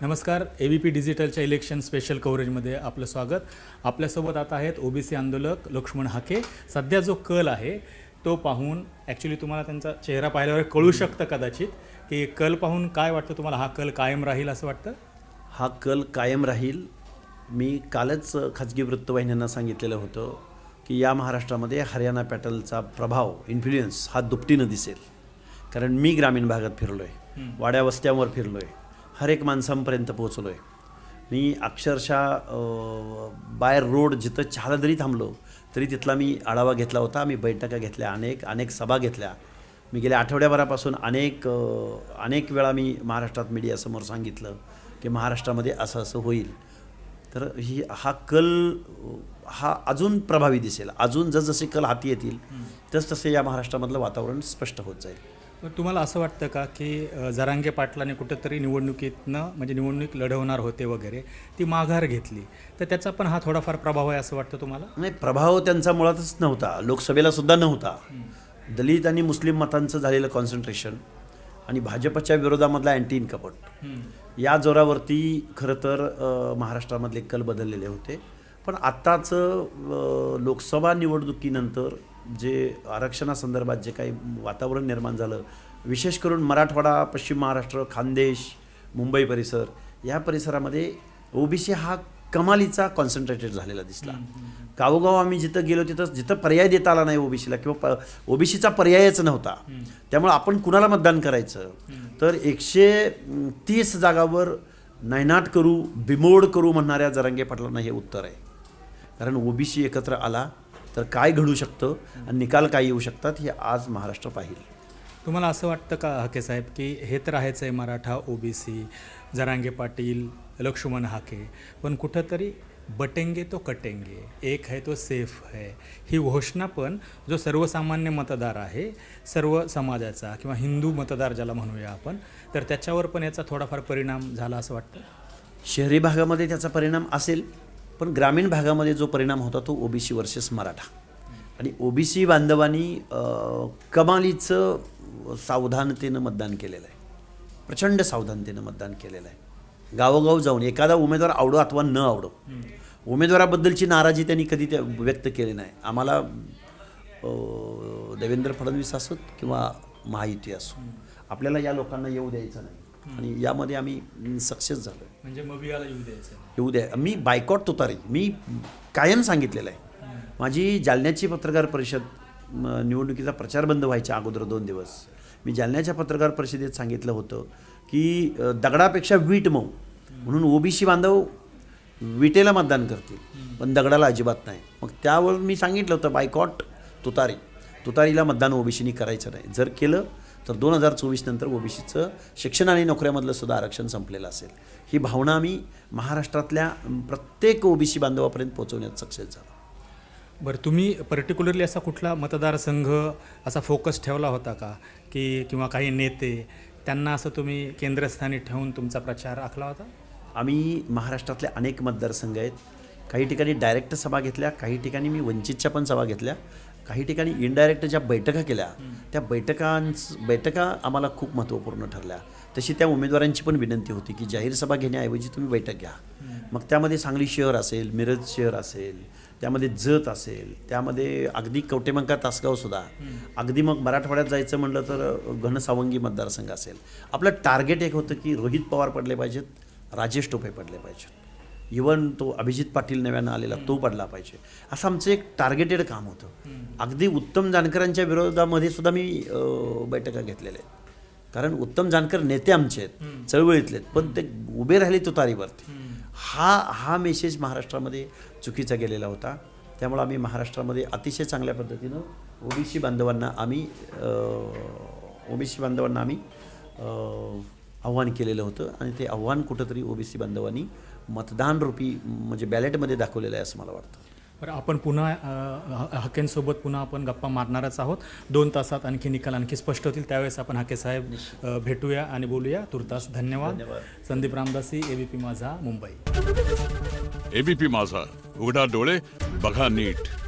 नमस्कार A B P डिजिटलच्या election special कव्हरेजमध्ये आपलं स्वागत. आपल्यासोबत आता आहेत ओबीसी आंदोलक लक्ष्मण हाके. सध्या जो कल आहे तो पाहून ॲक्च्युली तुम्हाला त्यांचा चेहरा पाहिल्यावर कळू शकतं कदाचित की कल पाहून काय वाटतं तुम्हाला? हा कल कायम राहील असं वाटतं? हा कल कायम राहील. मी कालच खाजगी वृत्तवाहिन्यांना सांगितलेलं होतं की या महाराष्ट्रामध्ये हरियाणा पॅटलचा प्रभाव इन्फ्लुएन्स हा दुपटीनं दिसेल. कारण मी ग्रामीण भागात फिरलो आहे वाड्या वस्त्यांवर फिरलो आहे हर एक माणसांपर्यंत पोहोचलो आहे मी अक्षरशः बाहेर रोड जिथं चहाला जरी थांबलो तरी तिथला मी आढावा घेतला होता. मी बैठका घेतल्या अनेक अनेक सभा घेतल्या. मी गेल्या आठवड्याभरापासून अनेक अनेक वेळा मी महाराष्ट्रात मीडियासमोर सांगितलं की महाराष्ट्रामध्ये असं असं होईल. तर ही हा कल हा अजून प्रभावी दिसेल. अजून जसजसे कल हाती येतील तसतसे या महाराष्ट्रामधलं वातावरण स्पष्ट होत जाईल. तुम्हाला असं वाटतं का की जरांगे पाटलाने कुठंतरी निवडणुकीतनं म्हणजे निवडणूक लढवणार होते वगैरे ती माघार घेतली. तर त्याचा पण हा थोडाफार प्रभाव आहे असं वाटतं तुम्हाला? नाही प्रभाव त्यांचा मुळातच नव्हता. लोकसभेला सुद्धा नव्हता. दलित आणि मुस्लिम मतांचं झालेलं कॉन्सन्ट्रेशन आणि भाजपच्या विरोधामधला अँटी इनकपट या जोरावरती खरं तर महाराष्ट्रामधले कल बदललेले होते. पण आत्ताच लोकसभा निवडणुकीनंतर जे आरक्षणासंदर्भात जे काही वातावरण निर्माण झालं विशेष करून मराठवाडा पश्चिम महाराष्ट्र खानदेश मुंबई परिसर या परिसरामध्ये ओबीसी हा कमालीचा कॉन्सन्ट्रेटेड झालेला दिसला. गावोगाव आम्ही जिथं गेलो तिथं जिथं पर्याय देता आला नाही ओबीसीला किंवा ओबीसीचा पर्यायच नव्हता. त्यामुळे आपण कुणाला मतदान करायचं? तर एकशे तीस जागावर नायनाट करू बिमोड करू म्हणणाऱ्या जरांगे पाटलांना हे उत्तर आहे. कारण ओबीसी एकत्र आला तर काय घडू शकतं आणि निकाल काय येऊ शकतात हे आज महाराष्ट्र पाहिल. तुम्हाला असं वाटतं का हाके साहेब की हे तर आहेच आहे मराठा ओबीसी जरांगे पाटील लक्ष्मण हाके पण कुठंतरी बटेंगे तो कटेंगे एक है तो सेफ है. ही घोषणा पण जो सर्वसामान्य मतदार आहे सर्व समाजाचा किंवा हिंदू मतदार ज्याला म्हणूया आपण तर त्याच्यावर पण याचा थोडाफार परिणाम झाला असं वाटतं? शहरी भागामध्ये त्याचा परिणाम असेल पण ग्रामीण भागामध्ये जो परिणाम होता तो ओबीसी वर्सेस मराठा. आणि ओबीसी बांधवांनी कमालीचं सावधानतेनं मतदान केलेलं आहे. प्रचंड सावधानतेनं मतदान केलेलं आहे. गावोगाव जाऊन एखादा उमेदवार आवडो अथवा न आवडो उमेदवाराबद्दलची नाराजी त्यांनी कधी त्या व्यक्त केली नाही. आम्हाला देवेंद्र फडणवीस असोत किंवा महायुती असो आपल्याला या लोकांना येऊ द्यायचं नाही. आणि यामध्ये आम्ही सक्सेस झालो म्हणजे मबियाला येऊ द्यायचं. येऊ द्या. मी बायकॉट तुतारी मी कायम सांगितलेलं आहे. माझी जालन्याची पत्रकार परिषद निवडणुकीचा प्रचार बंद व्हायच्या अगोदर दोन दिवस मी जालन्याच्या पत्रकार परिषदेत सांगितलं होतं की दगडापेक्षा वीट मऊ. म्हणून ओबीसी बांधव विटेला मतदान करतील पण दगडाला अजिबात नाही. मग त्यावर मी सांगितलं होतं बायकॉट तुतारी. तुतारीला मतदान ओबीसीनी करायचं नाही. जर केलं तर दोन हजार चोवीस नंतर ओबीसीचं शिक्षण आणि नोकऱ्यामधलं सुद्धा आरक्षण संपलेलं असेल. ही भावना आम्ही महाराष्ट्रातल्या प्रत्येक ओबीसी बांधवापर्यंत पोहोचवण्यात सक्सेस झालो. बरं तुम्ही पर्टिक्युलरली असा कुठला मतदारसंघ असा फोकस ठेवला होता का? की किंवा काही नेते त्यांना असं तुम्ही केंद्रस्थानी ठेवून तुमचा प्रचार आखला होता? आम्ही महाराष्ट्रातले अनेक मतदारसंघ आहेत. काही ठिकाणी डायरेक्ट सभा घेतल्या काही ठिकाणी मी वंचितच्या पण सभा घेतल्या. काही ठिकाणी इनडायरेक्ट ज्या बैठका केल्या त्या बैठकांच बैठका आम्हाला खूप महत्त्वपूर्ण ठरल्या. तशी त्या उमेदवारांची पण विनंती होती की जाहीर सभा घेण्याऐवजी तुम्ही बैठक घ्या. मग त्यामध्ये सांगली शहर असेल मिरज शहर असेल त्यामध्ये जत असेल त्यामध्ये अगदी कवटेमंका तासगावसुद्धा अगदी मग मराठवाड्यात जायचं म्हणलं तर घनसावंगी मतदारसंघ असेल. आपलं टार्गेट एक होतं की रोहित पवार पडले पाहिजेत राजेश टोपे पडले पाहिजेत. इवन तो अभिजित पाटील नव्यानं आलेला तो पडला पाहिजे. असं आमचं एक टार्गेटेड काम होतं. अगदी उत्तम जानकरांच्या विरोधामध्ये सुद्धा मी बैठका घेतलेल्या आहेत. कारण उत्तम जानकर नेते आमचे आहेत चळवळीतले आहेत पण ते उभे राहिले तुतारीवरती हा हा मेसेज महाराष्ट्रामध्ये चुकीचा गेलेला होता. त्यामुळे आम्ही महाराष्ट्रामध्ये अतिशय चांगल्या पद्धतीनं ओबीसी बांधवांना आम्ही ओबीसी बांधवांना आम्ही आव्हान केलेलं होतं आणि ते आव्हान कुठंतरी ओबीसी बांधवांनी मतदान रूपी म्हणजे बॅलेटमध्ये दाखवलेलं आहे असं मला वाटतं. बरं आपण पुन्हा ह- हाकेंसोबत पुन्हा आपण गप्पा मारणारच आहोत. दोन तासात आणखी निकाल आणखी स्पष्ट होतील. त्यावेळेस आपण हाके साहेब भेटूया आणि बोलूया. तुर्तास धन्यवाद. धन्यवाद. संदीप रामदासी एबीपी माझा मुंबई. एबीपी माझा. उघडा डोळे बघा नीट.